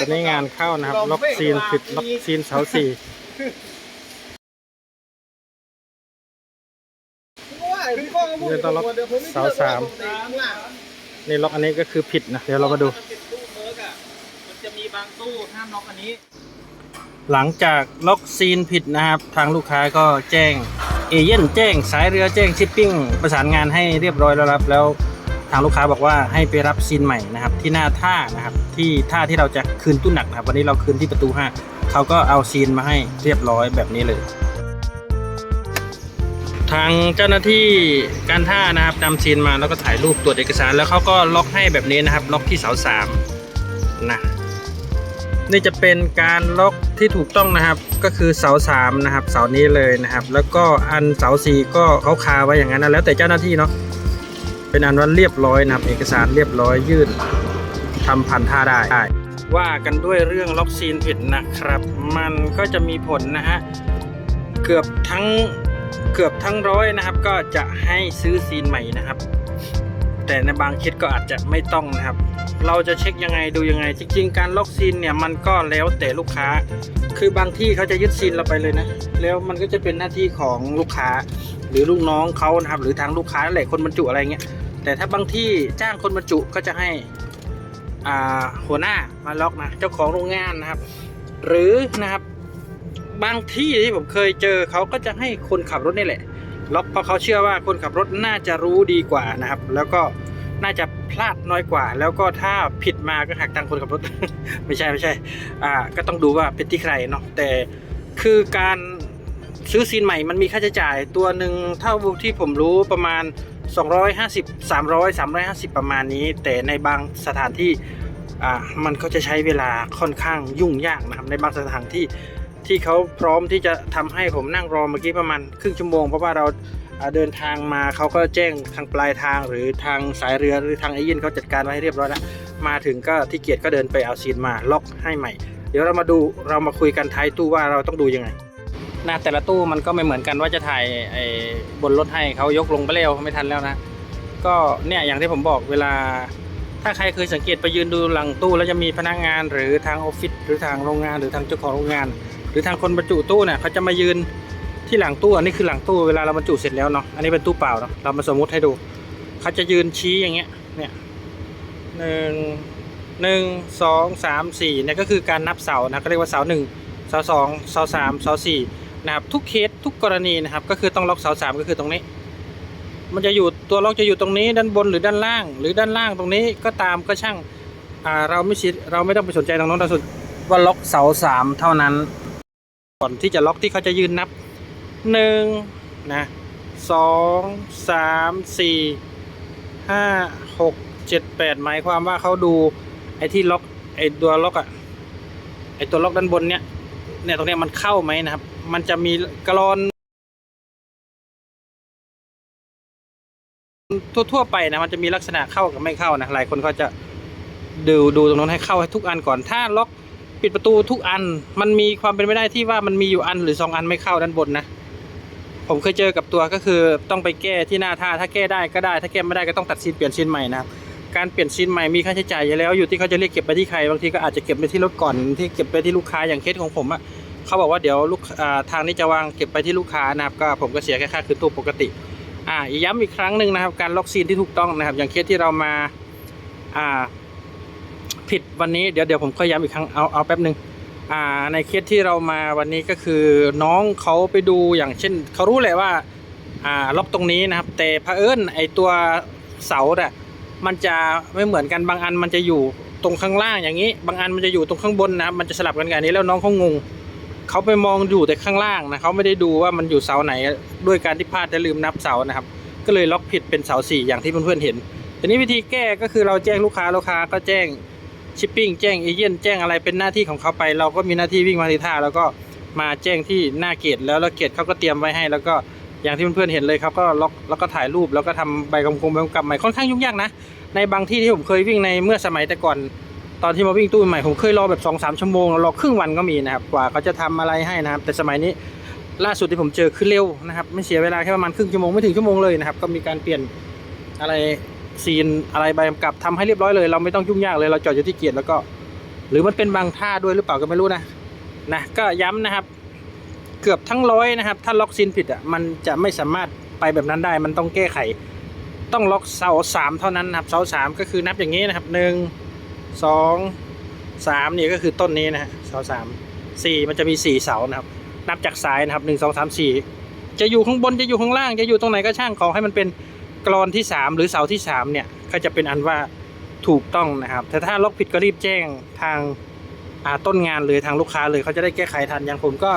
ตอนนี้งานเข้านะครับ ล็อกซีนผิดล็อกซีนเสาสี่เดี๋ยวต้องล็อกเสาสามนี่ล็อกอันนี้ก็คือผิดนะ เดี๋ยวเรามาดูตู้เมิร์กอะมันจะมีบางตู้ห้ามล็อกอันนี้หลังจากล็อกซีนผิดนะครับ ทางลูกค้าก็แจ้ง เอเย่นแจ้งสายเรือแจ้งชิปปิ้งประสานงานให้เรียบร้อยแล้วครับแล้ว ทางลูกค้าบอกว่าให้ไปรับซีนใหม่นะครับที่หน้าท่านะครับที่ท่าที่เราจะคืนตู้หนักนะครับวันนี้เราคืนที่ประตูห้าเขาก็เอาซีนมาให้เรียบร้อยแบบนี้เลย ทางเจ้าหน้าที่การท่านะครับนำซีนมาแล้วก็ถ่ายรูปตรวจเอกสาร แล้วเขาก็ล็อกให้แบบนี้นะครับ ล็อกที่เสาสามนะนี่จะเป็นการล็อกที่ถูกต้องนะครับ ก็คือเสาสามนะครับ เสานี้เลยนะครับ แล้วก็อันเสาสี่ก็เขาคาไว้อย่างนั้นนะแล้วแต่เจ้าหน้าที่เนาะ เป็นอันว่าเรียบร้อยนะครับเอกสารเรียบร้อยยื่นทำพันท่าได้ได้ ว่ากันด้วยเรื่องล็อกซีนผิดนะครับ มันก็จะมีผลนะฮะเกือบทั้งเกือบทั้งร้อยนะครับ ก็จะให้ซื้อซีนใหม่นะครับ แต่ในบางเคสก็อาจจะไม่ต้องนะครับ เราจะเช็คยังไงดูยังไง จริง ๆ การล็อกซีนเนี่ยมันก็แล้วแต่ลูกค้า คือบางที่เขาจะยึดซีนเราไปเลยนะ แล้วมันก็จะเป็นหน้าที่ของลูกค้า หรือลูกน้องเขานะครับหรือทางลูกค้านั่นแหละคนบรรจุอะไรเงี้ยแต่ถ้าบางที่จ้างคนบรรจุก็จะให้หัวหน้ามาล็อกนะเจ้าของโรงงานนะครับ หรือนะครับบางที่ที่ผมเคยเจอเขาก็จะให้คนขับรถนี่แหละล็อกเพราะเขาเชื่อว่าคนขับรถน่าจะรู้ดีกว่านะครับ แล้วก็ น่าจะพลาดน้อยกว่า แล้วก็ถ้าผิดมาก็หักตังคนขับรถ ไม่ใช่ไม่ใช่อ่าก็ต้องดูว่าเป็นที่ใครเนาะแต่คือการซื้อซีนใหม่มันมีค่าใช้จ่ายตัวหนึ่งเท่าที่ผมรู้ประมาณ 250 300 350 ประมาณนี้ แต่ในบางสถานที่อ่ามันก็จะใช้เวลาค่อนข้างยุ่งยากนะครับในบางสถานที่ที่เขาพร้อมที่จะทำให้ผมนั่งรอเมื่อกี้ประมาณครึ่งชั่วโมงเพราะว่าเรา เดินทางมาเขาก็แจ้งทางปลายทางหรือทางสายเรือหรือทางไอเย่นเขาจัดการไว้ให้เรียบร้อยแล้วมาถึงก็ที่เกียรติก็เดินไปเอาซีนมาล็อกให้ใหม่ เดี๋ยวเรามาดูเรามาคุยกันท้ายตู้ว่าเราต้องดูยังไงนะแต่ละตู้มันก็ไม่เหมือนกันว่าจะถ่ายไอ้บนรถให้เขายกลงไปเร็วไม่ทันแล้วนะ ก็เนี่ยอย่างที่ผมบอกเวลา ถ้าใครเคยสังเกตไปยืนดูหลังตู้แล้วจะมีพนักงาน หรือทางออฟฟิศหรือทางโรงงาน หรือทางเจ้าของโรงงาน หรือทางคนบรรจุตู้เนี่ยเขาจะมายืน ที่หลังตู้อันนี้คือหลังตู้เวลาเราบรรจุเสร็จแล้วเนาะอันนี้เป็นตู้เปล่าเนาะเรามาสมมุติให้ดูเขาจะยืนชี้อย่างเงี้ยเนี่ยหนึ่งหนึ่งสองสามสี่เนี่ยก็คือการนับเสานะก็เรียกว่าเสาหนึ่งเสาสองเสาสามเสาสี่นะครับทุกเคสทุกกรณีนะครับก็คือต้องล็อกเสาสามก็คือตรงนี้ มันจะอยู่ตัวล็อกจะอยู่ตรงนี้ด้านบนหรือด้านล่าง หรือด้านล่างตรงนี้ก็ตามก็ช่างอ่าเราไม่ชิดเราไม่ต้องไปสนใจตรงนั้นเราสนว่าล็อกเสาสามเท่านั้น ก่อนที่จะล็อกที่เขาจะยืนนับ หนึ่งนะสองสามสี่ห้าหกเจ็ดแปดหมายความว่าเขาดูไอ้ที่ล็อกไอ้ตัวล็อกอะไอ้ตัวล็อกด้านบนเนี้ยเนี่ยตรงเนี้ยมันเข้าไหมนะครับ มันจะมีกรอนทั่วๆไปนะมันจะมีลักษณะเข้ากับไม่เข้านะหลายคนก็จะดูดูตรงนั้นให้เข้าให้ทุกอันก่อน ถ้าล็อกปิดประตูทุกอัน มันมีความเป็นไปได้ที่ว่ามันมีอยู่อันหรือสองอันไม่เข้าด้านบนนะ ผมเคยเจอกับตัวก็คือต้องไปแก้ที่หน้าท่าถ้าแก้ได้ก็ได้ ถ้าแก้ไม่ได้ก็ต้องตัดซีนเปลี่ยนซีนใหม่นะครับการเปลี่ยนซีนใหม่มีค่าใช้จ่ายอยู่แล้วอยู่ที่เขาจะเรียกเก็บไปที่ใครบางทีก็อาจจะเก็บไปที่รถก่อนที่เก็บไปที่ลูกค้าอย่างเคสของผมอะเขาบอกว่าเดี๋ยวลูกทางนี้จะวางเก็บไปที่ลูกค้านะครับก็ผมก็เสียแค่ค่าคืนตู้ปกติอ่าย้ำอีกครั้งหนึ่งนะครับ การล็อกซีนที่ถูกต้องนะครับ อย่างเคสที่เรามาอ่าผิดวันนี้เดี๋ยวเดี๋ยวผมค่อยย้ำอีกครั้งเอาเอาแป๊บหนึ่ง อ่าในเคสที่เรามาวันนี้ก็คือน้องเขาไปดูอย่างเช่นเขารู้แหละว่าอ่าล็อกตรงนี้นะครับ แต่เผอิญไอตัวเสาเนี่ยมันจะไม่เหมือนกันบางอันมันจะอยู่ตรงข้างล่างอย่างนี้ บางอันมันจะอยู่ตรงข้างบนนะครับมันจะสลับกันกันนี้แล้วน้องเขางงเขาไปมองอยู่แต่ข้างล่างนะเขาไม่ได้ดูว่ามันอยู่เสาไหนด้วยการที่พลาดและลืมนับเสานะครับ ก็เลยล็อกผิดเป็นเสาสี่อย่างที่เพื่อนๆเห็นทีนี้วิธีแก้ก็คือเราแจ้งลูกค้าลูกค้าก็แจ้ง ชิปปิ้งแจ้งเอเย่นแจ้งอะไรเป็นหน้าที่ของเขาไป เราก็มีหน้าที่วิ่งมาที่ท่าแล้วก็มาแจ้งที่หน้าเกตแล้วแล้วเกตเขาก็เตรียมไว้ให้ แล้วก็อย่างที่เพื่อนๆเห็นเลยครับก็ล็อกแล้วก็ถ่ายรูปแล้วก็ทำใบกำกงใบกำกับใหม่ค่อนข้างยุ่งยากนะในบางที่ที่ผมเคยวิ่งในเมื่อสมัยแต่ก่อน ตอนที่มาวิ่งตู้ใหม่ผมเคยรอแบบ2อสชั่วโมงรอครึ่งวันก็มีนะครับกว่าเขาจะทำอะไรให้นะครับ แต่สมัยนี้ล่าสุดที่ผมเจอคือเร็วนะครับไม่เสียเวลาแค่ประมาณครึ่งชั่วโมงไม่ถึงชั่วโมงเลยนะครับก็มีการเปลี่ยนอะไร ซีนอะไรใบกำกับทำให้เรียบร้อยเลย เราไม่ต้องยุ่งยากเลยเราจอดอยู่ที่เกียรติแล้วก็ หรือมันเป็นบางท่าด้วยหรือเปล่าก็ไม่รู้นะนะก็ย้ำนะครับ เกือบทั้งร้อยนะครับ ถ้าล็อกซินผิดอะมันจะไม่สามารถไปแบบนั้นได้ มันต้องแก้ไข ต้องล็อกเสาสามเท่านั้นนะครับเสาสามก็คือนับอย่างนี้นะครับหนึ่งสองสามนี่ก็คือต้นนี้นะฮะเสาสามสี่มันจะมีสี่เสานะครับ นับจากซ้ายนะครับหนึ่งสองสามสี่จะอยู่ข้างบนจะอยู่ข้างล่างจะอยู่ตรงไหนก็ช่างขอให้มันเป็น กรอนที่สามหรือเสาที่สามเนี่ย ก็จะเป็นอันว่าถูกต้องนะครับ แต่ถ้าล็อกผิดก็รีบแจ้งทางาต้นงานเลยทางลูกค้าเลยเขาจะได้แก้ไขทันอย่างผมก็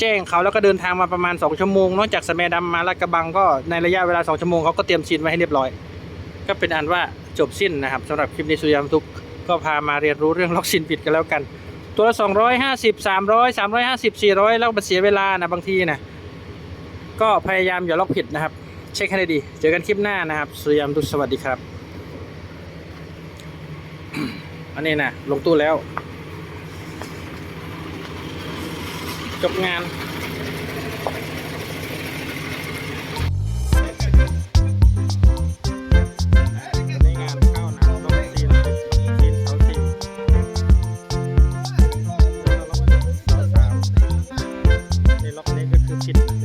แจ้งเขาแล้วก็เดินทางมาประมาณ 2 ชั่วโมงนอกจากสแมดำมาลาดกระบังก็ในระยะเวลา 2 ชั่วโมงเขาก็เตรียมชิ้นไว้ให้เรียบร้อย ก็เป็นอันว่าจบสิ้นนะครับสำหรับคลิปนี้สุริยามทุกก็พามาเรียนรู้เรื่องล็อกซินผิดกันแล้วกัน ตัวละ 250 300 350 400 แล้วมันเสียเวลานะบางทีนะก็พยายามอย่าล็อกผิดนะครับ เช็คให้ดี เจอกันคลิปหน้านะครับ สุริยามทุกสวัสดีครับ อันนี้นะลงตู้แล้ว จบงานผิด